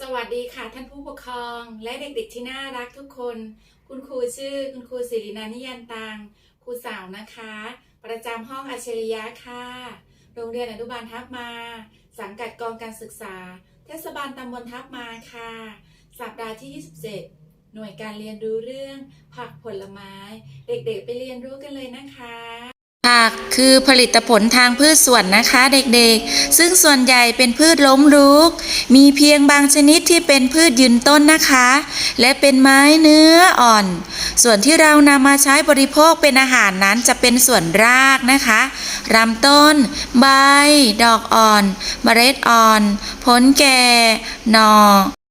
สวัสดีค่ะท่านผู้ปกครองและเด็กๆที่น่ารักทุกคน คุณครูชื่อคุณครูศิรินานิยันตังครูสาวนะคะ ประจำห้องอัจฉริยะค่ะ โรงเรียนอนุบาลทับมา สังกัดกองการศึกษา เทศบาลตำบลทับมาค่ะ สัปดาห์ที่ 27 หน่วยการเรียนรู้เรื่องผักผลไม้ เด็กๆไปเรียนรู้กันเลยนะคะ ผักคือผลิตผลทางพืชสวนนะคะเด็กๆ ซึ่งส่วนใหญ่เป็นพืชล้มลุก มีเพียงบางชนิดที่เป็นพืชยืนต้นนะคะ และเป็นไม้เนื้ออ่อน ส่วนที่เรานำมาใช้บริโภคเป็นอาหารนั้นจะเป็นส่วนรากนะคะลำต้น ใบ ดอกอ่อน เมล็ดอ่อน ผลแก่หนอ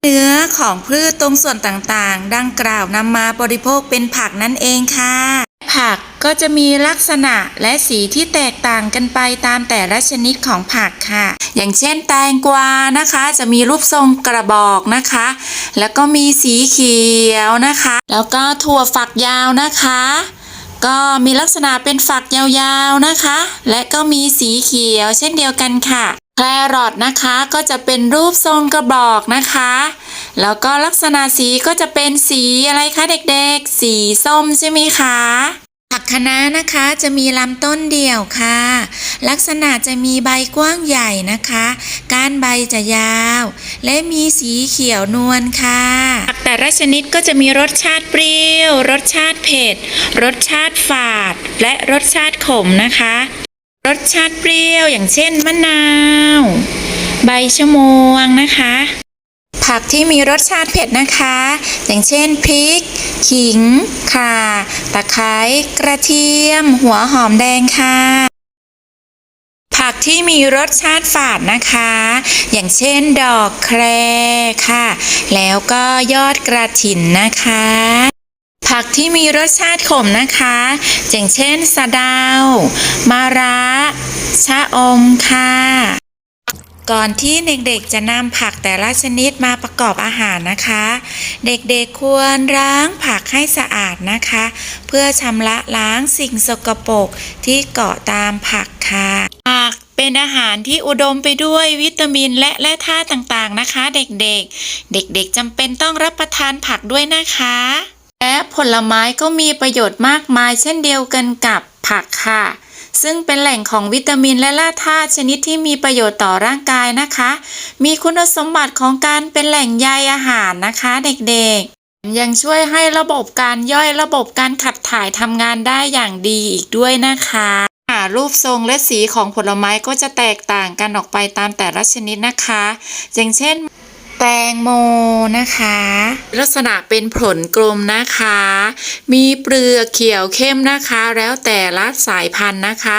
เนื้อของพืชตรงส่วนต่างๆ ดังกล่าวนำมาบริโภคเป็นผักนั่นเองค่ะ ผักก็จะมีลักษณะและสีที่แตกต่างกันไปตามแต่ละชนิดของผักค่ะ อย่างเช่นแตงกวานะคะ จะมีรูปทรงกระบอกนะคะ แล้วก็มีสีเขียวนะคะ แล้วก็ถั่วฝักยาวนะคะ ก็มีลักษณะเป็นฝักยาวๆนะคะ และก็มีสีเขียวเช่นเดียวกันค่ะแครอทนะคะก็จะเป็นรูปทรงกระบอกนะคะ แล้วก็ลักษณะสีก็จะเป็นสีอะไรคะเด็กๆ สีส้มใช่ไหมคะ ผักคะน้านะคะจะมีลำต้นเดี่ยวค่ะ ลักษณะจะมีใบกว้างใหญ่นะคะ ก้านใบจะยาว และมีสีเขียวนวลค่ะผักแต่ละชนิดก็จะมีรสชาติเปรี้ยว รสชาติเผ็ด รสชาติฝาด และรสชาติขมนะคะ รสชาติเปรี้ยวอย่างเช่นมะนาว ใบชะมวงนะคะ ผักที่มีรสชาติเผ็ดนะคะ อย่างเช่นพริก ขิง ข่า ตะไคร้ กระเทียม หัวหอมแดงค่ะ ผักที่มีรสชาติฝาดนะคะ อย่างเช่นดอกแครค่ะ แล้วก็ยอดกระถินนะคะผักที่มีรสชาติขมนะคะ อย่างเช่นสะเดาวมะระ ชะอมค่ะ ก่อนที่เด็กๆจะนำผักแต่ละชนิดมาประกอบอาหารนะคะ เด็กๆควรล้างผักให้สะอาดนะคะ เพื่อชำระล้างสิ่งสกปรกที่เกาะตามผักค่ะผักเป็นอาหารที่อุดมไปด้วยวิตามินและแร่ธาตุต่างๆนะคะ เด็กๆ เด็กๆจำเป็นต้องรับประทานผักด้วยนะคะ และผลไม้ก็มีประโยชน์มากมายเช่นเดียวกันกับผักค่ะ ซึ่งเป็นแหล่งของวิตามินและแร่ธาตุชนิดที่มีประโยชน์ต่อร่างกายนะคะ มีคุณสมบัติของการเป็นแหล่งใยอาหารนะคะเด็กๆ ยังช่วยให้ระบบการย่อยระบบการขับถ่ายทำงานได้อย่างดีอีกด้วยนะคะรูปทรงและสีของผลไม้ก็จะแตกต่างกันออกไปตามแต่ละชนิดนะคะ อย่างเช่น แตงโมนะคะ ลักษณะเป็นผลกลมนะคะ มีเปลือกเขียวเข้มนะคะ แล้วแต่ละสายพันธุ์นะคะ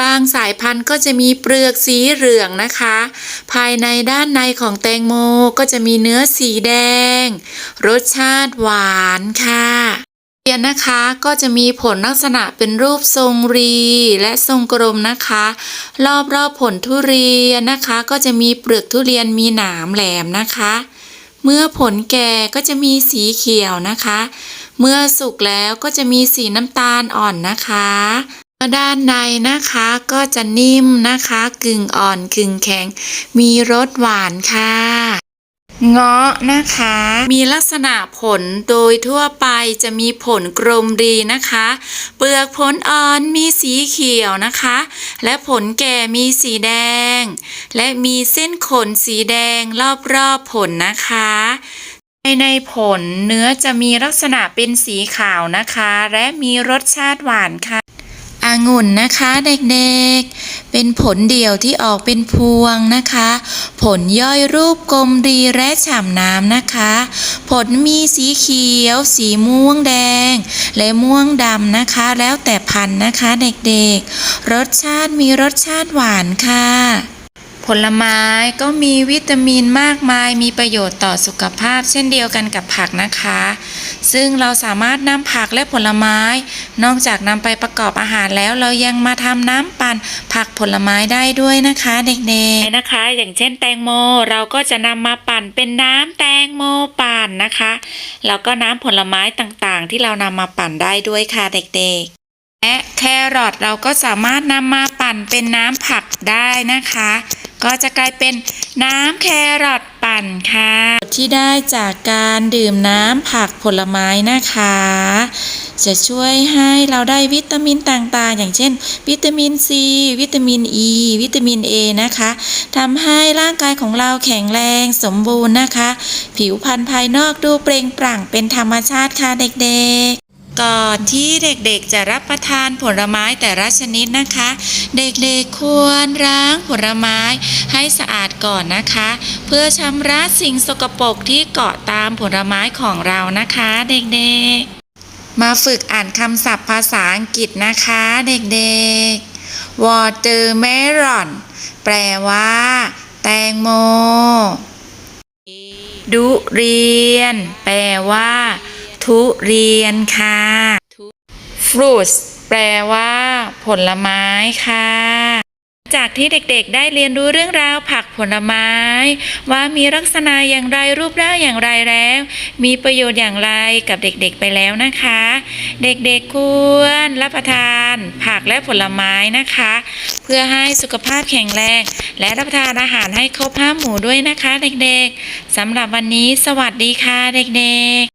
บางสายพันธุ์ก็จะมีเปลือกสีเหลืองนะคะ ภายในด้านในของแตงโมก็จะมีเนื้อสีแดง รสชาติหวานค่ะ เรียนนะคะก็จะมีผลลักษณะเป็นรูปทรงรี และทรงกลมนะคะ รอบรอบผลทุเรียนนะคะ ก็จะมีเปลือกทุเรียนมีหนามแหลมนะคะ เมื่อผลแก่ก็จะมีสีเขียวนะคะ เมื่อสุกแล้วก็จะมีสีน้ำตาลอ่อนนะคะด้านในนะคะก็จะนิ่มนะคะ กึ่งอ่อนกึ่งแข็ง มีรสหวานค่ะ เงาะนะคะ มีลักษณะผลโดยทั่วไปจะมีผลกลมดีนะคะ เปลือกผลอ่อนมีสีเขียวนะคะ และผลแก่มีสีแดง และมีเส้นขนสีแดงรอบๆผลนะคะภายในผลเนื้อจะมีลักษณะเป็นสีขาวนะคะ และมีรสชาติหวานค่ะ องุ่นนะคะเด็กๆ เป็นผลเดี่ยวที่ออกเป็นพวงนะคะ ผลย่อยรูปกลมรีและฉ่ำน้ำนะคะ ผลมีสีเขียว สีม่วงแดง และม่วงดำนะคะ แล้วแต่พันธุ์นะคะเด็กๆ รสชาติมีรสชาติหวานค่ะ ผลไม้ก็มีวิตามินมากมาย มีประโยชน์ต่อสุขภาพ เช่นเดียวกันกับผักนะคะ ซึ่งเราสามารถนำผักและผลไม้ นอกจากนำไปประกอบอาหารแล้วเรายังมาทำน้ำปั่นผักผลไม้ได้ด้วยนะคะ เด็กๆนะคะ อย่างเช่นแตงโมเราก็จะนำมาปั่นเป็นน้ำแตงโมปั่นนะคะแล้วก็น้ำผลไม้ต่างๆ ที่เรานำมาปั่นได้ด้วยค่ะเด็กๆและแครอทเราก็สามารถนำมาปั่นเป็นน้ำผักได้นะคะ ก็จะกลายเป็นน้ำแครอทปั่นค่ะ ที่ได้จากการดื่มน้ำผักผลไม้นะคะ จะช่วยให้เราได้วิตามินต่างๆ อย่างเช่น วิตามินซี วิตามินอ e, ีวิตามิน A นะคะทำให้ร่างกายของเราแข็งแรงสมบูรณ์นะคะ ผิวพรรณภายนอกดูเปล่งปลั่งเป็นธรรมชาติค่ะเด็กๆ ก่อนที่เด็กๆจะรับประทานผลไม้แต่ละชนิดนะคะ เด็กๆควรล้างผลไม้ให้สะอาดก่อนนะคะ เพื่อชำระสิ่งสกปรกที่เกาะตามผลไม้ของเรานะคะ เด็กๆ มาฝึกอ่านคำศัพท์ภาษาอังกฤษนะคะ เด็กๆ watermelon แปลว่า แตงโม ดุเรียน แปลว่า ทุเรียนค่ะ fruits แปลว่า ผลไม้ค่ะ จากที่เด็กๆได้เรียนรู้เรื่องราวผักผลไม้ ว่ามีลักษณะอย่างไรรูปร่างอย่างไรแล้ว มีประโยชน์อย่างไรกับเด็กๆไปแล้วนะคะ เด็กๆควรรับประทาน ผักและผลไม้นะคะ เพื่อให้สุขภาพแข็งแรง และรับประทานอาหารให้ครบห้าหมู่ด้วยนะคะ เด็กๆสำหรับวันนี้สวัสดีค่ะเด็กๆ